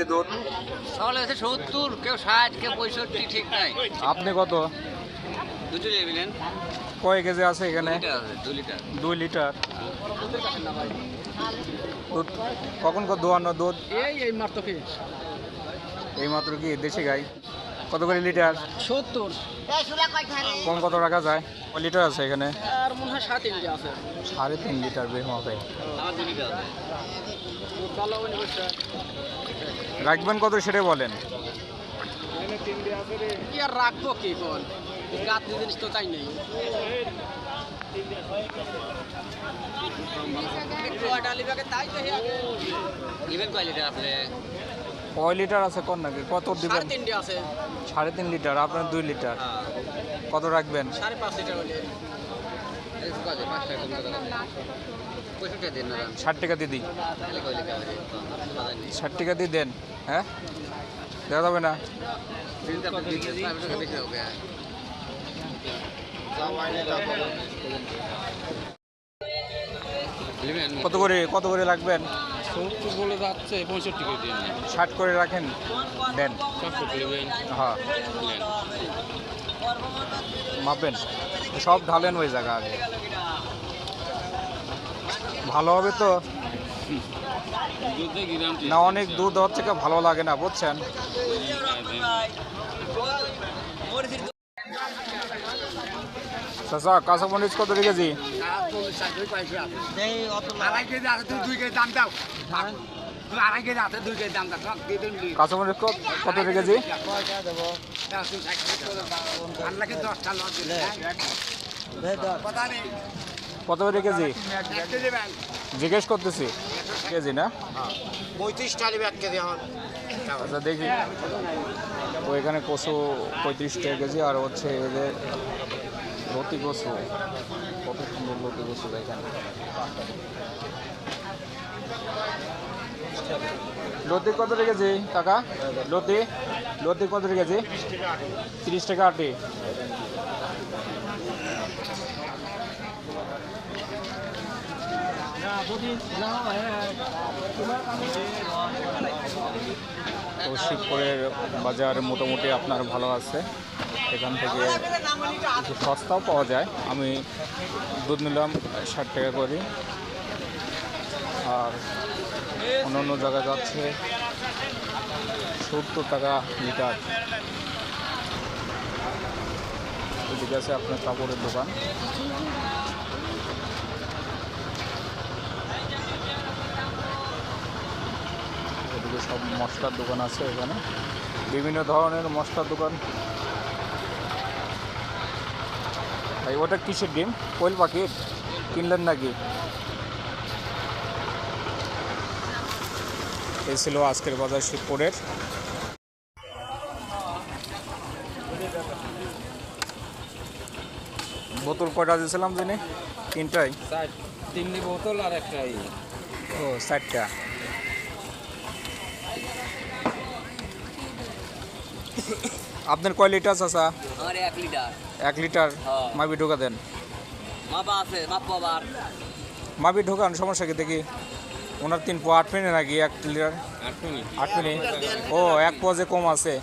KG দুধ সকালে আছে সত্তর কেউ ষাট কেউ পঁয়ষট্টি ঠিক নাই। আপনি কত? দুটো নেবেন কয় কেজি আছে এখানে? দু লিটার। দুই লিটার। দুধ কখন কত দোয়ানো দুধ? এই এই মাত্র কি? এই মাত্র কি? দেশি গাই। কত করে লিটার? সত্তর। কম কত রাখা যায়? কয় লিটার আছে এখানে? আর মনে হয় সাত ইঞ্চি আছে। সাড়ে তিন লিটার বের হবে রাখবেন কত সেটা বলেন। কি আর রাখব কি কোন গাছ জিনিস তো চাই নেই। ডালিবাকে তাই তো হে আগে কয় লিটার আপনি? কয় লিটার আছে কোন নাকি? কত দিবেন? সাড়ে আছে। সাড়ে তিন লিটার আপনার দুই লিটার। হ্যাঁ। কত রাখবেন? সাড়ে পাঁচ লিটার ষাট টাকা বাজার নেই ষাট টাকা দিয়ে দেন হ্যাঁ? দেওয়া যাবে না? দুই নেবেন কত করে কত করে রাখবেন সত্তর বলে যাচ্ছে পঁয়ষট্টি করে দিন ষাট করে রাখেন দেন। হ্যাঁ। মাপবেন। সব ঢালেন ওই জায়গা আগে। ভালো হবে তো? না অনেক দুধ হচ্ছে কি ভালো লাগে না বুঝছেন? দুই কেজি দাম দাও। দিয়ে দিন কাঁচামরিচ ক- কত আল্লাহকে দশটা লস দিলে কথা নেই। কত এক কেজি জিজ্ঞেস করতেছি। কেজি না? পঁয়ত্রিশ টাকা এক কেজি আচ্ছা দেখি। তো এখানে কচু পঁয়ত্রিশ টাকা কেজি আর হচ্ছে এদের লতি কচু কত সুন্দর লতি কচু দেখেন লতি কত রেখেছি কাকা? লতি? লতি কত রেখেছি তিরিশ টাকা আটে। তো শিবপুরের বাজার মোটামুটি আপনার ভালো আছে। এখান থেকে সস্তাও পাওয়া যায়, আমি দুধ নিলাম ষাট টাকা করে। আর অন্য অন্য জায়গায় যাচ্ছে সত্তর টাকা লিটার। এদিকে আছে আপনার কাপড়ের দোকান। এদিকে সব মশলার দোকান আছে এখানে। বিভিন্ন ধরনের মশলার দোকান। ভাই ওটা কিসের ডিম কোয়েল পাখির? কিনলেন নাকি? এই ছিল আজকের বাজার শিবপুরের। বোতল কয়টা দিয়েছিলাম যিনি? তিনটাই? তিনটি বোতল আর একটা ও চারটা আপনার কয় লিটার চাচা? আমার এক লিটার এক লিটার। মাবি ঢোকা দেন। মাপা আছে মাপা আবার মাবি ঢোকান সমস্যা কি দেখি? ওনার তিন পো আট মিনিট নাকি এক লিটার আট মিনিট। আট মিনিট? ও এক পোয়া যে কম আছে।